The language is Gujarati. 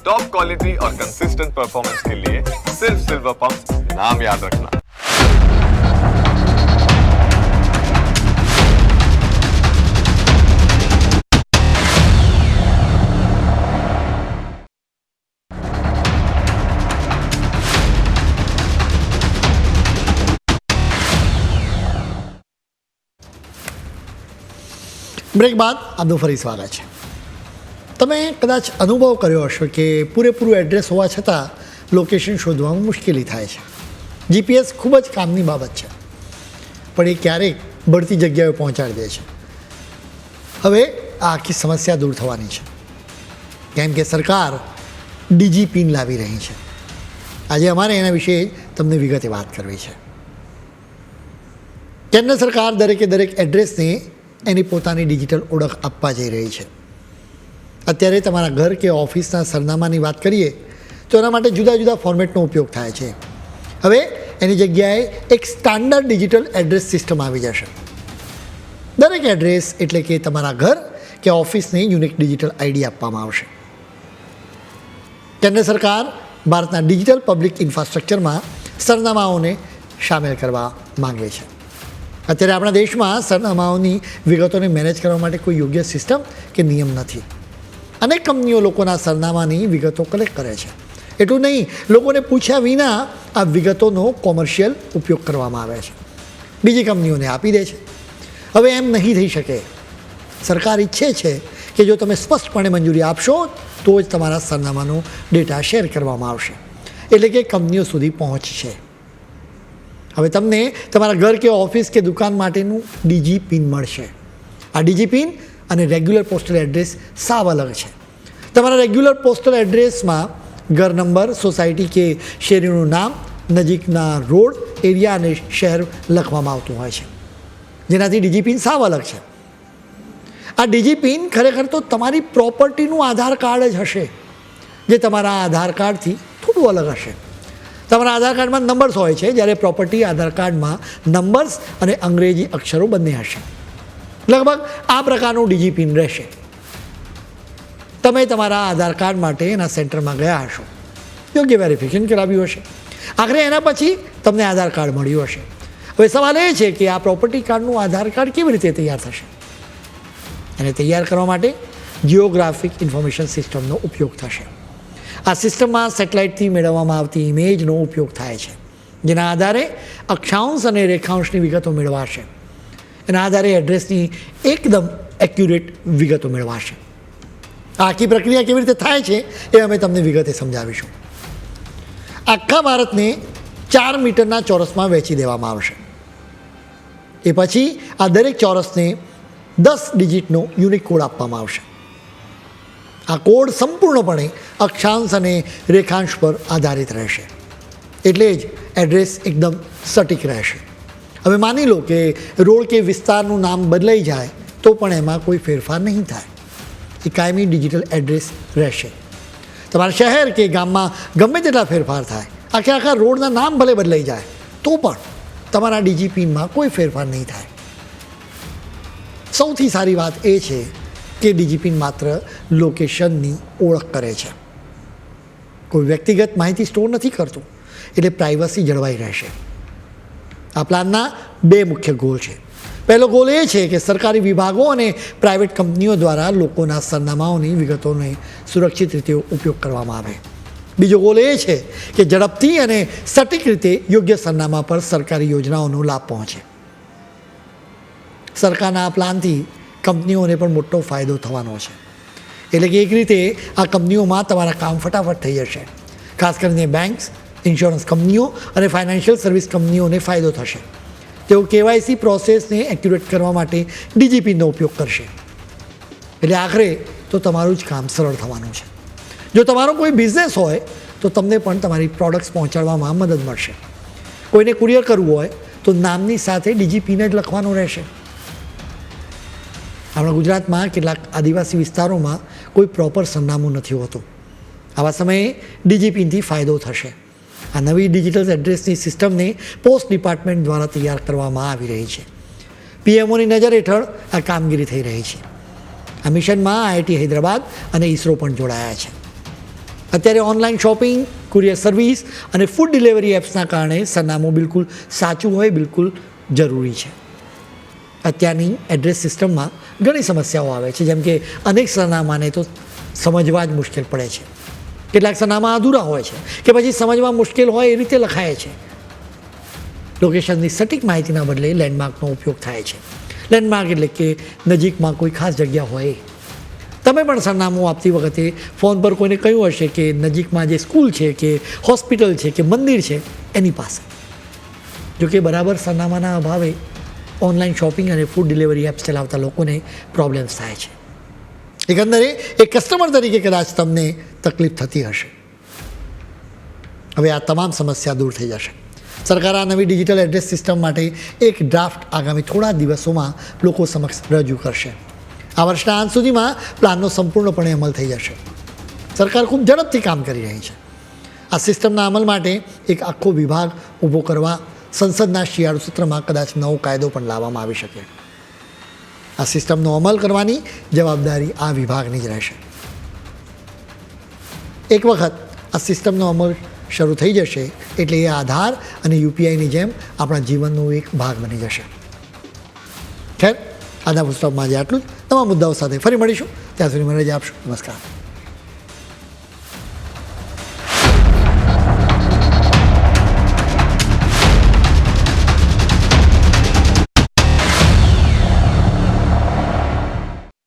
टॉप क्वालिटी और कंसिस्टेंट परफॉर्मेंस के लिए सिर्फ सिल्वर पंप नाम याद रखना બ્રેક બાદ આપનું ફરી સ્વાગત છે તમે કદાચ અનુભવ કર્યો હશે કે પૂરેપૂરું એડ્રેસ હોવા છતાં લોકેશન શોધવામાં મુશ્કેલી થાય છે. જીપીએસ ખૂબ જ કામની બાબત છે, પણ એ ક્યારેક બઢતી જગ્યાએ પહોંચાડી દે છે. હવે આ આખી સમસ્યા દૂર થવાની છે. કેમ કે સરકાર ડીજી પિન લાવી રહી છે. આજે અમારે એના વિશે તમને વિગતે વાત કરવી છે. કેન્દ્ર સરકાર દરેકે દરેક એડ્રેસને એની પોતાની ડિજિટલ ઓળખ આપવા જઈ રહી છે. અત્યારે તમારા ઘર કે ઓફિસના સરનામાની વાત કરીએ, તો એના માટે જુદા જુદા ફોર્મેટનો ઉપયોગ થાય છે. હવે એની જગ્યાએ એક સ્ટાન્ડર્ડ ડિજિટલ એડ્રેસ સિસ્ટમ આવી જશે. દરેક એડ્રેસ એટલે કે તમારા ઘર કે ઓફિસને યુનિક ડિજિટલ આઈડી આપવામાં આવશે. કેન્દ્ર સરકાર ભારતના ડિજિટલ પબ્લિક ઇન્ફ્રાસ્ટ્રક્ચરમાં સરનામાઓને સામેલ કરવા માંગે છે. અત્યારે આપણા દેશમાં સરનામાઓની વિગતોને મેનેજ કરવા માટે કોઈ યોગ્ય સિસ્ટમ કે નિયમ નથી. અનેક કંપનીઓ લોકોના સરનામાની વિગતો કલેક્ટ કરે છે. એટલું નહીં, લોકોને પૂછ્યા વિના આ વિગતોનો કોમર્શિયલ ઉપયોગ કરવામાં આવે છે. બીજી કંપનીઓને આપી દે છે. હવે એમ નહીં થઈ શકે. સરકાર ઈચ્છે છે કે જો તમે સ્પષ્ટપણે મંજૂરી આપશો, તો જ તમારા સરનામાનો ડેટા શેર કરવામાં આવશે. એટલે કે કંપનીઓ સુધી પહોંચશે. હવે તમને તમારા ઘર કે ઓફિસ કે દુકાન માટેનું ડીજી પિન મળશે. આ ડીજી પિન અને રેગ્યુલર પોસ્ટલ એડ્રેસ સાવ અલગ છે. તમારા રેગ્યુલર પોસ્ટલ એડ્રેસમાં ઘર નંબર, સોસાયટી કે શેરીનું નામ, નજીકના રોડ, એરિયા અને શહેર લખવામાં આવતું હોય છે. જેનાથી ડીજીપીન સાવ અલગ છે. આ ડીજીપીન ખરેખર તો તમારી પ્રોપર્ટીનું આધાર કાર્ડ જ હશે. જે તમારા આધાર કાર્ડથી થોડું અલગ હશે. તમારા આધાર કાર્ડમાં નંબર્સ હોય છે, જ્યારે પ્રોપર્ટી, આધાર કાર્ડમાં નંબર્સ અને અંગ્રેજી અક્ષરો બંને હશે. લગભગ આ પ્રકારનું ડીજીપિન રહેશે. તમે તમારા આધાર કાર્ડ માટે એના સેન્ટરમાં ગયા હશો. યોગ્ય વેરિફિકેશન કરાવ્યું હશે. આખરે એના પછી તમને આધાર કાર્ડ મળ્યું હશે. હવે સવાલ એ છે કે આ પ્રોપર્ટી કાર્ડનું આધાર કાર્ડ કેવી રીતે તૈયાર થશે? એને તૈયાર કરવા માટે જિયોગ્રાફિક ઇન્ફોર્મેશન સિસ્ટમનો ઉપયોગ થશે. આ સિસ્ટમમાં સેટેલાઇટથી મેળવવામાં આવતી ઇમેજનો ઉપયોગ થાય છે, જેના આધારે અક્ષાંશ અને રેખાંશની વિગતો મેળવાશે. એના આધારે એડ્રેસની એકદમ એક્યુરેટ વિગતો મેળવાશે. આખી પ્રક્રિયા કેવી રીતે થાય છે એ અમે તમને વિગતે સમજાવીશું. આખા ભારતને ચાર મીટરના ચોરસમાં વહેંચી દેવામાં આવશે. એ પછી આ દરેક ચોરસને દસ ડિજિટનો યુનિક કોડ આપવામાં આવશે. આ કોડ સંપૂર્ણપણે અક્ષાંશ અને રેખાંશ પર આધારિત રહેશે. એટલે જ એડ્રેસ એકદમ સટીક રહેશે. હવે માની લો કે રોડ કે વિસ્તારનું નામ બદલાઈ જાય, તો પણ એમાં કોઈ ફેરફાર નહીં થાય. એ કાયમી ડિજિટલ એડ્રેસ રહેશે. તમારા શહેર કે ગામમાં ગમે તેટલા ફેરફાર થાય, આખે આખા રોડના નામ ભલે બદલાઈ જાય, તો પણ તમારા ડીજીપીનમાં કોઈ ફેરફાર નહીં થાય. સૌથી સારી વાત એ છે કે ડીજીપીન માત્ર લોકેશનની ઓળખ કરે છે. કોઈ વ્યક્તિગત માહિતી સ્ટોર નથી કરતું, એટલે પ્રાઇવસી જળવાઈ રહેશે. આ પ્લાનના બે મુખ્ય ગોલ છે. પહેલો ગોલ એ છે કે સરકારી વિભાગો અને પ્રાઇવેટ કંપનીઓ દ્વારા લોકોના સરનામાઓની વિગતોને સુરક્ષિત રીતે ઉપયોગ કરવામાં આવે. બીજો ગોલ એ છે કે ઝડપથી અને સટીક રીતે યોગ્ય સરનામા પર સરકારી યોજનાઓનો લાભ પહોંચે. સરકારના આ પ્લાનથી કંપનીઓને પણ મોટો ફાયદો થવાનો છે. એટલે કે એક રીતે આ કંપનીઓમાં તમારા કામ ફટાફટ થઈ જશે. ખાસ કરીને બેંક્સ ઇન્સ્યોરન્સ કંપનીઓ અને ફાઇનાન્શિયલ સર્વિસ કંપનીઓને ફાયદો થશે. તેઓ કેવાયસી પ્રોસેસને એક્યુરેટ કરવા માટે ડીજીપીનો ઉપયોગ કરશે. એટલે આખરે તો તમારું જ કામ સરળ થવાનું છે. જો તમારો કોઈ બિઝનેસ હોય, તો તમને પણ તમારી પ્રોડક્ટ્સ પહોંચાડવામાં મદદ મળશે. કોઈને કુરિયર કરવું હોય, તો નામની સાથે ડીજીપીને જ લખવાનું રહેશે. આપણા ગુજરાતમાં કેટલાક આદિવાસી વિસ્તારોમાં કોઈ પ્રોપર સરનામું નથી હોતું. આવા સમયે ડીજીપીથી ફાયદો થશે. આ નવી ડિજિટલ એડ્રેસની સિસ્ટમને પોસ્ટ ડિપાર્ટમેન્ટ દ્વારા તૈયાર કરવામાં આવી રહી છે. પીએમઓની નજર હેઠળ આ કામગીરી થઈ રહી છે. આ મિશનમાં આઈઆઈટી હૈદરાબાદ અને ઇસરો પણ જોડાયા છે. અત્યારે ઓનલાઈન શોપિંગ, કુરિયર સર્વિસ અને ફૂડ ડિલિવરી એપ્સના કારણે સરનામું બિલકુલ સાચું હોય, બિલકુલ જરૂરી છે. અત્યારની એડ્રેસ સિસ્ટમમાં ઘણી સમસ્યાઓ આવે છે, જેમ કે અનેક સરનામાને તો સમજવા જ મુશ્કેલ પડે છે. કેટલાક સરનામા અધૂરા હોય છે, કે પછી સમજવા મુશ્કેલ હોય એ રીતે લખાય છે. લોકેશનની સટીક માહિતીના બદલે લેન્ડમાર્કનો ઉપયોગ થાય છે. લેન્ડમાર્ક એટલે કે નજીકમાં કોઈ ખાસ જગ્યા હોય. તમે પણ સરનામું આપતી વખતે ફોન પર કોઈને કહ્યું હશે કે નજીકમાં જે સ્કૂલ છે, કે હોસ્પિટલ છે, કે મંદિર છે, એની પાસે. જોકે બરાબર સરનામાના અભાવે ઓનલાઈન શોપિંગ અને ફૂડ ડિલિવરી એપ્સ ચલાવતા લોકોને પ્રોબ્લેમ્સ થાય છે. એકંદરે એક કસ્ટમર તરીકે કદાચ તમને તકલીફ થતી હશે. હવે આ તમામ સમસ્યા દૂર થઈ જશે. સરકાર આ નવી ડિજિટલ એડ્રેસ સિસ્ટમ માટે એક ડ્રાફ્ટ આગામી થોડા દિવસોમાં લોકો સમક્ષ રજૂ કરશે. આ વર્ષના અંત સુધીમાં પ્લાનનો સંપૂર્ણપણે અમલ થઈ જશે. સરકાર ખૂબ ઝડપથી કામ કરી રહી છે. આ સિસ્ટમના અમલ માટે એક આખો વિભાગ ઊભો કરવા સંસદના શિયાળુ સત્રમાં કદાચ નવો કાયદો પણ લાવવામાં આવી શકે. આ સિસ્ટમનો અમલ કરવાની જવાબદારી આ વિભાગની જ રહેશે. એક વખત આ સિસ્ટમનો અમલ શરૂ થઈ જશે એટલે એ આધાર અને યુપીઆઈની જેમ આપણા જીવનનો એક ભાગ બની જશે. ખેર આજના પુસ્તકમાં આજે આટલું જ. તમામ મુદ્દાઓ સાથે ફરી મળીશું. ત્યાં સુધી મને રજા આપશો. નમસ્કાર.